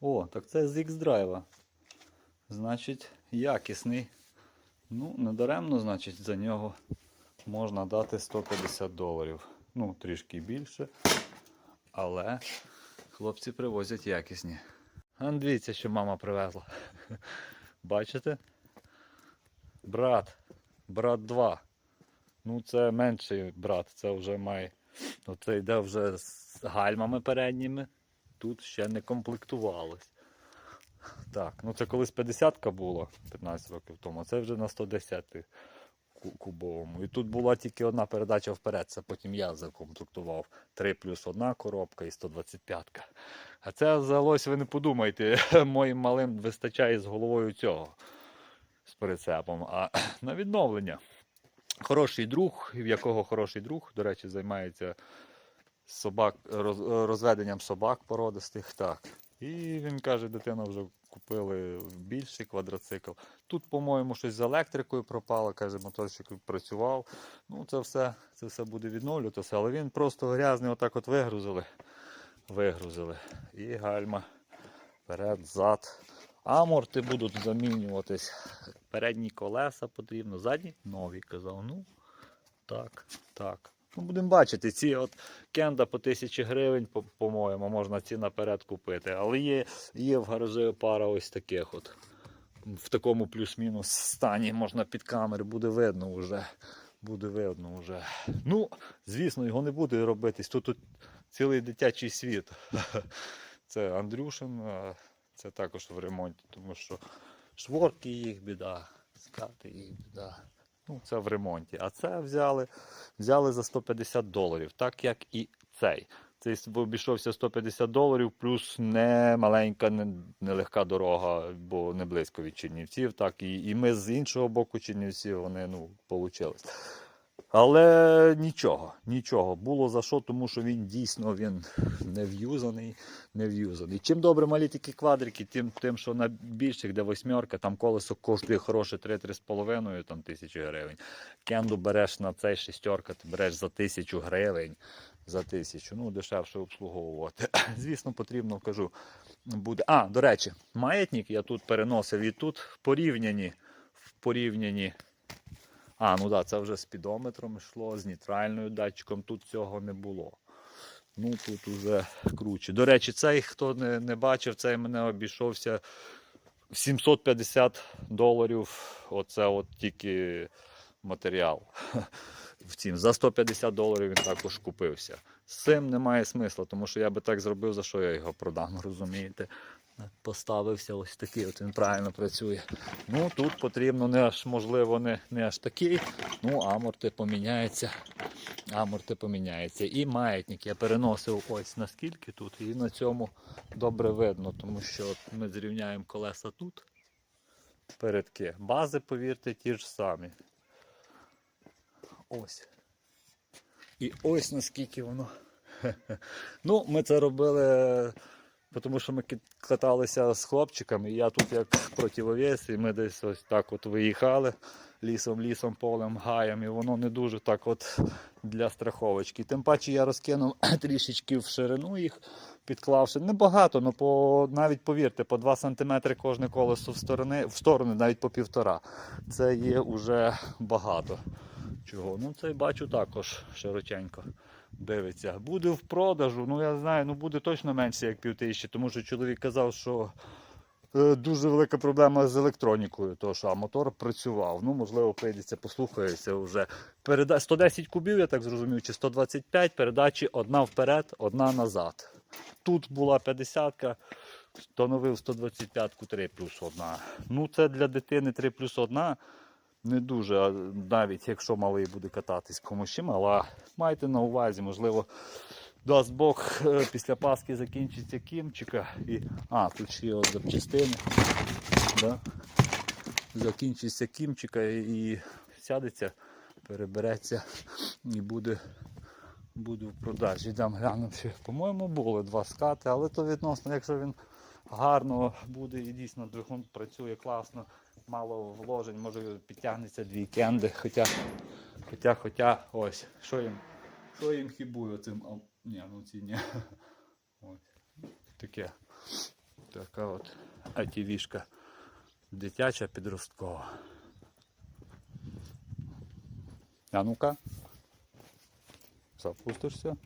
О, так це з X-Drive. Значить, якісний. Ну, недаремно, значить, за нього можна дати 150 доларів. Ну, трішки більше. Але хлопці привозять якісні. А дивіться, що мама привезла. Бачите? Брат. Брат 2. Ну, це менший брат, це вже має. Ну, це йде вже з гальмами передніми. Тут ще не комплектувалось. Так, ну це колись 50-ка була 15 років тому, а це вже на 110 ку- кубовому. І тут була тільки одна передача вперед, це потім я закомплектував. 3 плюс одна коробка і 125-ка. А це здалось, ви не подумайте, моїм малим вистачає з головою цього з прицепом. А на відновлення. Хороший друг, в якого хороший друг, до речі, займається собак, роз- розведенням собак породистих. Так. І він каже, дитина вже купили більший квадроцикл. Тут, по-моєму, щось з електрикою пропало, каже, моторчик працював. Ну, це все, це все буде відновлюватися, але він просто грязний, отак от вигрузили. Вигрузили. І гальма. Вперед, зад. Аморти будуть замінюватись. Передні колеса потрібно, задні нові казав. Ну, так, так. Ну, будемо бачити, ці от кенда по тисячі гривень, по- по-моєму, можна ці наперед купити. Але є, є в гаражі пара ось таких от. В такому плюс-мінус стані можна під камери, буде видно вже. Буде видно вже. Ну, звісно, його не буде робитись. Тут, тут цілий дитячий світ. Це Андрюшин, це також в ремонті, тому що шворки їх біда, скати їх біда. Ну, це в ремонті. А це взяли, взяли за 150 доларів, так як і цей. Цей обійшовся 150 доларів, плюс не маленька, не, нелегка дорога, бо не близько від Чернівців. Так, і, і ми з іншого боку Чернівців вони ну, вийшли. Але нічого, нічого. Було за що, тому що він дійсно він не в'юзаний, не в'юзаний. Чим добре малі такі квадрики, тим, тим, що на більших, де восьмерка, там колесо коштує хороше 3-3,5 там, тисячі гривень. Кенду береш на цей шестерка, ти береш за тисячу гривень. За тисячу, ну дешевше обслуговувати. Звісно, потрібно кажу. Буде. А, до речі, маятник я тут переносив і тут в порівнянні. В порівнянні а, ну так, да, це вже з спідометром йшло, з нейтральною датчиком, тут цього не було. Ну тут уже круче. До речі, цей, хто не, не бачив, цей мене обійшовся в 750 доларів. Оце от тільки матеріал. Втім, за 150 доларів він також купився. З цим немає смисла, тому що я би так зробив, за що я його продам, розумієте? Поставився ось такий, от він правильно працює. Ну тут потрібно не аж можливо не, не аж такий. Ну, аморти поміняються. Аморти поміняються. І маятник я переносив ось наскільки тут, і на цьому добре видно, тому що ми зрівняємо колеса тут. Передки. Бази, повірте, ті ж самі. Ось. І ось наскільки воно. Ну, ми це робили, тому що ми каталися з хлопчиками. І я тут як противовес, і ми десь ось так от виїхали лісом, лісом, полем, гаєм, і воно не дуже так от для страховочки. Тим паче я розкинув трішечки в ширину їх, підклавши. Небагато, але по, навіть повірте, по 2 см кожне колесо в сторони, в сторони, навіть по півтора. Це є вже багато. Чого? Ну, цей бачу також широченько дивиться. Буде в продажу, ну я знаю, ну буде точно менше, як півтисячі, тому що чоловік казав, що е, дуже велика проблема з електронікою, то що а мотор працював. Ну, можливо, прийдеться послухається вже. Переда... 110 кубів, я так зрозумів, чи 125 передачі одна вперед, одна назад. Тут була 50-ка, встановив 125-ку 3 плюс 1. Ну, це для дитини 3 плюс 1 не дуже, а навіть якщо малий буде кататись комусь ще мала. Майте на увазі, можливо, дасть Бог, е, після Пасхи закінчиться кімчика. І... А, тут ще є запчастини. Да? Закінчиться кімчика і сядеться, перебереться і буде, буде в продажі. Йдемо глянемо. По-моєму, були два скати, але то відносно, якщо він гарно буде і дійсно двигун працює класно, мало вложень, може підтягнеться дві кенди. Хоча, хоча, хоча, ось, що їм, що їм хібує цим. А, ні, ну ці ні. Ось. Таке. Така от атівішка дитяча підросткова. А ну-ка. Запустишся?